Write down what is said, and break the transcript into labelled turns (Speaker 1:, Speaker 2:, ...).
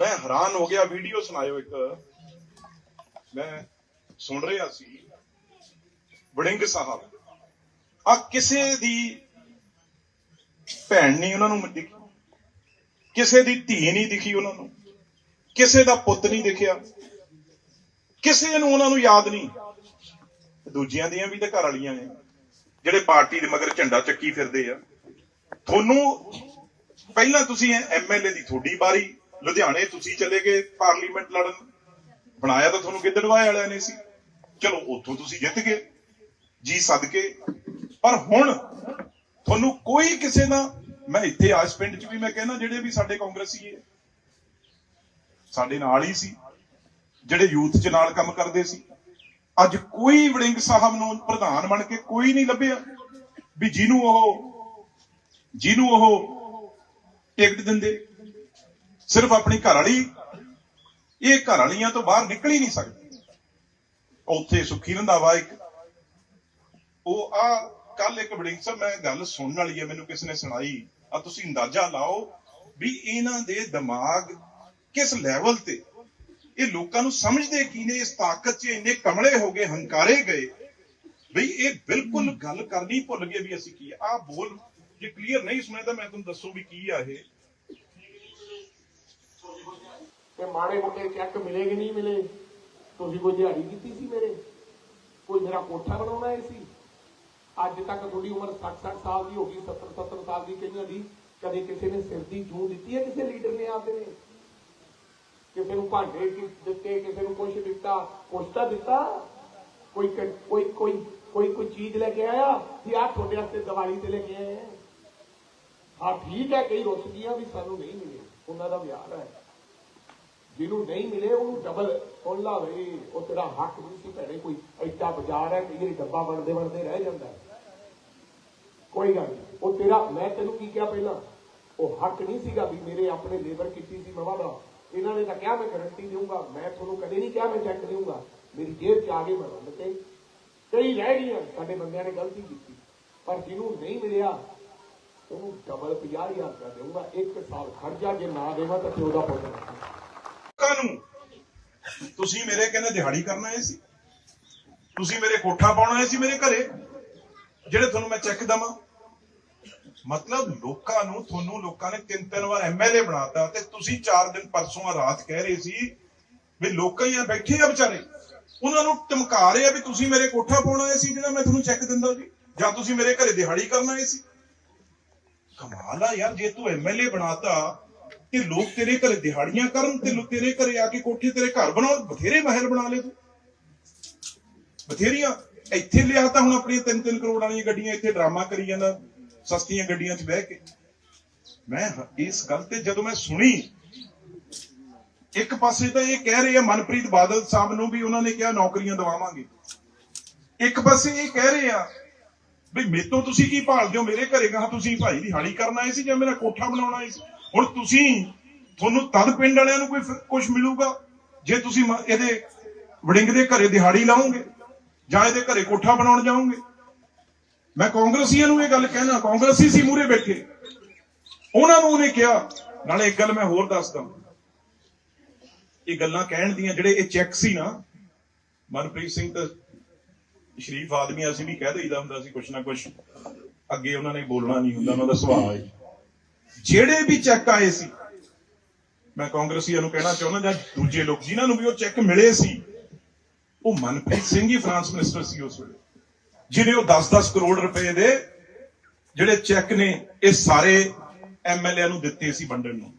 Speaker 1: ਮੈਂ ਹੈਰਾਨ ਹੋ ਗਿਆ ਵੀਡੀਓ ਸੁਣਾਇਓ ਇੱਕ। ਮੈਂ ਸੁਣ ਰਿਹਾ ਸੀ, ਵੜਿੰਗ ਸਾਹਿਬ। ਆ ਕਿਸੇ ਦੀ ਭੈਣ ਨਹੀਂ ਉਹਨਾਂ ਨੂੰ ਦਿਖੀ ਕਿਸੇ ਦੀ ਧੀ ਨਹੀਂ ਦਿਖੀ ਉਹਨਾਂ ਨੂੰ। ਕਿਸੇ ਦਾ ਪੁੱਤ ਨਹੀਂ ਦਿਖਿਆ। ਕਿਸੇ ਨੂੰ ਉਹਨਾਂ ਨੂੰ ਯਾਦ ਨਹੀਂ। ਦੂਜਿਆਂ ਦੀਆਂ ਵੀ ਤਾਂ ਘਰ ਵਾਲੀਆਂ ਨੇ, ਜਿਹੜੇ ਪਾਰਟੀ ਦੇ ਮਗਰ ਝੰਡਾ ਚੱਕੀ ਫਿਰਦੇ ਆ। ਤੁਹਾਨੂੰ ਪਹਿਲਾਂ ਤੁਸੀਂ ਐਮਐਲਏ ਦੀ ਤੁਹਾਡੀ ਵਾਰੀ ਲੁਧਿਆਣੇ ਤੁਸੀਂ ਚਲੇ ਗਏ ਪਾਰਲੀਮੈਂਟ ਲੜਨ। ਬਣਾਇਆ ਤਾਂ ਤੁਹਾਨੂੰ ਗਿੱਦੜਵਾਏ ਵਾਲਿਆਂ ਨੇ ਸੀ। ਚਲੋ, ਉੱਥੋਂ ਤੁਸੀਂ ਜਿੱਤ ਗਏ, ਜੀ ਸਦਕੇ। ਪਰ ਹੁਣ ਤੁਹਾਨੂੰ ਕੋਈ ਕਿਸੇ ਦਾ, ਮੈਂ ਇੱਥੇ ਆਸ ਪਿੰਡ 'ਚ ਵੀ ਮੈਂ ਕਹਿੰਦਾ, ਜਿਹੜੇ ਵੀ ਸਾਡੇ ਕਾਂਗਰਸੀ ਹੈ, ਸਾਡੇ ਨਾਲ ਹੀ ਸੀ, ਜਿਹੜੇ ਯੂਥ 'ਚ ਨਾਲ ਕੰਮ ਕਰਦੇ ਸੀ। ਅੱਜ ਕੋਈ ਵੜਿੰਗ ਸਾਹਿਬ ਨੂੰ ਪ੍ਰਧਾਨ ਬਣ ਕੇ ਕੋਈ ਨਹੀਂ ਲੱਭਿਆ। ਵੀ ਜਿਹਨੂੰ ਉਹ ਜਿਹਨੂੰ ਉਹ ਟਿਕਟ ਦਿੰਦੇ ਸਿਰਫ ਆਪਣੀ ਘਰ ਵਾਲੀ। ਇਹ ਘਰ ਵਾਲੀਆਂ ਤੋਂ ਬਾਹਰ ਨਿਕਲ ਹੀ ਨਹੀਂ ਸਕਦੀ। ਉੱਥੇ ਸੁਖੀ ਰੰਧਾਵਾ ਇੱਕ। ਉਹ ਆ ਕੱਲ ਇੱਕ ਵੜਿੰਗ ਸਾਹਿਬ, ਮੈਂ ਗੱਲ ਸੁਣਨ ਵਾਲੀ ਹੈ, ਮੈਨੂੰ ਕਿਸੇ ਨੇ ਸੁਣਾਈ। ਆ ਤੁਸੀਂ ਅੰਦਾਜ਼ਾ ਲਾਓ ਵੀ ਇਹਨਾਂ ਦੇ ਦਿਮਾਗ ਕਿਸ ਲੈਵਲ ਤੇ? ਇਹ ਲੋਕਾਂ ਨੂੰ ਸਮਝਦੇ ਕੀ ਨੇ? ਇਸ ਤਾਕਤ 'ਚ ਇੰਨੇ ਕਮਲੇ ਹੋ ਗਏ, ਹੰਕਾਰੇ ਗਏ। ਵੀ ਇਹ ਬਿਲਕੁਲ ਗੱਲ ਕਰਨੀ ਭੁੱਲ ਗਏ ਵੀ ਅਸੀਂ ਕੀ ਆ। ਬੋਲ ਜੇ ਕਲੀਅਰ ਨਹੀਂ ਸੁਣਿਆ ਤਾਂ ਮੈਂ ਤੁਹਾਨੂੰ ਦੱਸੂ ਵੀ ਕੀ ਆ ਇਹ।
Speaker 2: ਤੇ ਮਾੜੇ ਮੋਟੇ ਚੈੱਕ ਮਿਲੇ ਕਿ ਨਹੀਂ ਮਿਲੇ? ਤੁਸੀਂ ਕੋਈ ਦਿਹਾੜੀ ਕੀਤੀ ਸੀ ਮੇਰੇ? ਕੋਈ ਮੇਰਾ ਕੋਠਾ ਬਣਾਉਣਾ ਹੈ ਸੀ? ਅੱਜ ਤੱਕ ਤੁਹਾਡੀ ਉਮਰ 60 60 ਸਾਲ ਦੀ ਹੋ ਗਈ 70 70 ਸਾਲ ਦੀ ਕਈਆਂ ਦੀ। ਕਦੇ ਕਿਸੇ ਨੇ ਸਿਰ ਦੀ ਜੂੰ ਦਿੱਤੀ ਹੈ? ਕਿਸੇ ਲੀਡਰ ਨੇ ਆਪਦੇ ਨੇ? ਕਿਸੇ ਨੂੰ ਭਾਂਡੇ ਕਿ- ਦਿੱਤੇ, ਕਿਸੇ ਨੂੰ ਕੁਝ ਦਿੱਤਾ? ਕੁਛ ਤਾਂ ਦਿੱਤਾ? ਕੋਈ ਕੋਈ ਕੋਈ ਕੋਈ ਕੋਈ ਚੀਜ਼ ਲੈ ਕੇ ਆਇਆ? ਕਿ ਆ ਤੁਹਾਡੇ ਵਾਸਤੇ ਦੀਵਾਲੀ ਤੇ ਲੈ ਕੇ ਆਏ ਆ ਹਾਂ ਠੀਕ ਹੈ, ਕਈ ਰੁੱਸ ਗਈਆਂ ਵੀ ਸਾਨੂੰ ਨਹੀਂ ਮਿਲੇ ਉਹਨਾਂ ਦਾ ਵਿਆਹ ਹੈ। ਜਿਹਨੂੰ ਨਹੀਂ ਮਿਲੇ, ਉਹਨੂੰ ਡਬਲ ਸੁਣ ਲਾ ਵੇ ਉਹ ਤੇਰਾ ਹੱਕ ਨਹੀਂ ਸੀ ਭੈਣੇ ਕੋਈ। ਐਡਾ ਬਾਜ਼ਾਰ ਹੈ, ਕਈ ਵਾਰੀ ਡੱਬਾ ਬਣਦੇ ਬਣਦੇ ਰਹਿ ਜਾਂਦਾ ਕੋਈ ਗੱਲ ਨਹੀਂ। ਉਹ ਤੇਰਾ, ਮੈਂ ਤੈਨੂੰ ਕੀ ਕਿਹਾ ਪਹਿਲਾਂ? ਉਹ ਹੱਕ ਨਹੀਂ ਸੀਗਾ ਵੀ ਮੇਰੇ ਆਪਣੇ ਲੇਬਰ ਕੀਤੀ ਸੀ ਮਵਾ ਦਾ। ਇਹਨਾਂ ਨੇ ਤਾਂ ਕਿਹਾ, ਮੈਂ ਗਾਰੰਟੀ ਦੇਊਂਗਾ। ਮੈਂ ਤੁਹਾਨੂੰ ਕਦੇ ਨਹੀਂ ਕਿਹਾ, ਮੈਂ ਚੈੱਕ ਦੇਊਂਗਾ। ਮੇਰੀ ਜੇਬ 'ਚ ਆ ਗਏ, ਮੈਂ ਰੰਦ ਤੇ ਕਈ ਰਹਿ ਗਈਆਂ। ਸਾਡੇ ਬੰਦਿਆਂ ਨੇ ਗਲਤੀ ਕੀਤੀ। ਪਰ ਜਿਹਨੂੰ ਨਹੀਂ ਮਿਲਿਆ ਉਹਨੂੰ ਡਬਲ 50000 ਰੁਪਇਆ ਦੇਊਂਗਾ, ਇੱਕ ਸਾਲ ਖਰਚਾ ਜੇ ਨਾ ਦੇਵਾਂ ਤਾਂ ਪਿਓ ਦਾ ਪੁੱਤ
Speaker 1: ਨੂੰ ਤੁਸੀਂ ਮੇਰੇ ਕਹਿੰਦੇ ਦਿਹਾੜੀ ਕਰਨਾ ਆਏ ਸੀ। ਤੁਸੀਂ ਮੇਰੇ ਕੋਠਾ ਪਾਉਣਾ ਆਏ ਸੀ ਮੇਰੇ ਘਰੇ, ਜਿਹੜੇ ਤੁਹਾਨੂੰ ਮੈਂ ਚੈੱਕ ਦਵਾਂ। ਮਤਲਬ ਲੋਕਾਂ ਨੂੰ, ਤੁਹਾਨੂੰ ਲੋਕਾਂ ਨੇ ਤਿੰਨ ਤਿੰਨ ਵਾਰ ਐਮਐਲਏ ਬਣਾਤਾ ਤੇ ਤੁਸੀਂ ਚਾਰ ਦਿਨ ਪਰਸੋਂ ਰਾਤ ਕਹਿ ਰਹੇ ਸੀ ਵੀ ਲੋਕਾਂ ਹੀ ਆ, ਬੈਠੇ ਆ ਵਿਚਾਰੇ। ਉਹਨਾਂ ਨੂੰ ਧਮਕਾ ਰਹੇ ਆ ਵੀ ਤੁਸੀਂ ਮੇਰੇ ਕੋਠਾ ਪਾਉਣਾ ਆਏ ਸੀ ਜਿਹੜਾ ਮੈਂ ਤੁਹਾਨੂੰ ਚੈੱਕ ਦਿੰਦਾ ਜੀ ਜਾਂ ਤੁਸੀਂ ਮੇਰੇ ਘਰੇ ਦਿਹਾੜੀ ਕਰਨਾ ਆਏ ਸੀ। ਕਮਾਲ ਆ ਯਾਰ, ਜੇ ਤੂੰ ਐਮਐਲਏ ਬਣਾਤਾ ਤੇ ਲੋਕ ਤੇਰੇ ਘਰੇ ਦਿਹਾੜੀਆਂ ਕਰਨ ਤੇ ਲੋਕ ਤੇਰੇ ਘਰੇ ਆ ਕੇ ਕੋਠੇ ਤੇਰੇ ਘਰ ਬਣਾਉਣ, ਬਥੇਰੇ ਮਹਿਲ ਬਣਾ ਲਏ ਤੂੰ। ਬਥੇਰੀਆਂ। ਇੱਥੇ ਲਿਆ ਤਾਂ ਹੁਣ ਆਪਣੀਆਂ 3-3 ਕਰੋੜ ਵਾਲੀਆਂ ਗੱਡੀਆਂ, ਇੱਥੇ ਡਰਾਮਾ ਕਰੀ ਜਾਂਦਾ, ਸਸਤੀਆਂ ਗੱਡੀਆਂ 'ਚ ਬਹਿ ਕੇ। ਮੈਂ ਇਸ ਗੱਲ ਤੇ ਜਦੋਂ ਮੈਂ ਸੁਣੀ, ਇੱਕ ਪਾਸੇ ਤਾਂ ਇਹ ਕਹਿ ਰਹੇ ਆ, ਮਨਪ੍ਰੀਤ ਬਾਦਲ ਸਾਹਿਬ ਨੂੰ ਵੀ ਉਹਨਾਂ ਨੇ ਕਿਹਾ ਨੌਕਰੀਆਂ ਦਵਾਵਾਂਗੇ। ਇੱਕ ਪਾਸੇ ਇਹ ਕਹਿ ਰਹੇ ਆ ਵੀ ਮੇਤੋਂ ਤੁਸੀਂ ਕੀ ਭਾਲਦੇ ਹੋ? ਮੇਰੇ ਘਰੇ ਕਹਾ ਤੁਸੀਂ ਭਾਈ ਦਿਹਾੜੀ ਕਰਨ ਆਏ ਸੀ ਜਾਂ ਮੇਰਾ ਕੋਠਾ ਬਣਾਉਣਾ ਆਏ ਸੀ? ਹੁਣ ਤੁਸੀਂ, ਤੁਹਾਨੂੰ ਤਦ ਪਿੰਡ ਵਾਲਿਆਂ ਨੂੰ ਕੋਈ ਕੁਝ ਮਿਲੂਗਾ? ਜੇ ਤੁਸੀਂ ਇਹਦੇ ਵੜਿੰਗ ਦੇ ਘਰੇ ਦਿਹਾੜੀ ਲਾਓਗੇ ਜਾਂ ਇਹਦੇ ਘਰੇ ਕੋਠਾ ਬਣਾਉਣ ਜਾਓਗੇ? ਮੈਂ ਕਾਂਗਰਸੀਆਂ ਨੂੰ ਇਹ ਗੱਲ ਕਹਿਣਾ, ਕਾਂਗਰਸੀ ਸੀ ਮੂਰੇ ਬੈਠੇ। ਉਹਨਾਂ ਨੂੰ ਉਹਨੇ ਕਿਹਾ, ਨਾਲੇ ਇੱਕ ਗੱਲ ਮੈਂ ਹੋਰ ਦੱਸਦਾ ਇਹ ਗੱਲਾਂ ਕਹਿਣ ਦੀਆਂ ਜਿਹੜੇ ਇਹ ਚੈੱਕ ਸੀ ਨਾ, ਮਨਪ੍ਰੀਤ ਸਿੰਘ ਤਾਂ ਸ਼ਰੀਫ ਆਦਮੀ ਅਸੀਂ ਵੀ ਕਹਿ ਦਈਦਾ ਹੁੰਦਾ ਸੀ, ਕੁਛ ਨਾ ਕੁਛ ਅੱਗੇ ਉਹਨਾਂ ਨੇ ਬੋਲਣਾ ਨਹੀਂ ਹੁੰਦਾ, ਉਹਨਾਂ ਦਾ ਸੁਭਾਅ ਹੈ। ਜਿਹੜੇ ਵੀ ਚੈੱਕ ਆਏ ਸੀ, ਮੈਂ ਕਾਂਗਰਸੀਆਂ ਨੂੰ ਕਹਿਣਾ ਚਾਹੁੰਦਾ ਜਾਂ ਦੂਜੇ ਲੋਕ ਜਿਨ੍ਹਾਂ ਨੂੰ ਵੀ ਉਹ ਚੈੱਕ ਮਿਲੇ ਸੀ, ਉਹ ਮਨਪ੍ਰੀਤ ਸਿੰਘ ਹੀ ਫਰਾਂਸ ਮਿਨਿਸਟਰ ਸੀ ਉਸ ਵੇਲੇ, ਜਿਹਨੇ ਉਹ 10-10 ਕਰੋੜ ਰੁਪਏ ਦੇ ਜਿਹੜੇ ਚੈੱਕ ਨੇ, ਇਹ ਸਾਰੇ ਐਮਐਲਏ ਨੂੰ ਦਿੱਤੇ ਸੀ ਵੰਡਣ ਨੂੰ।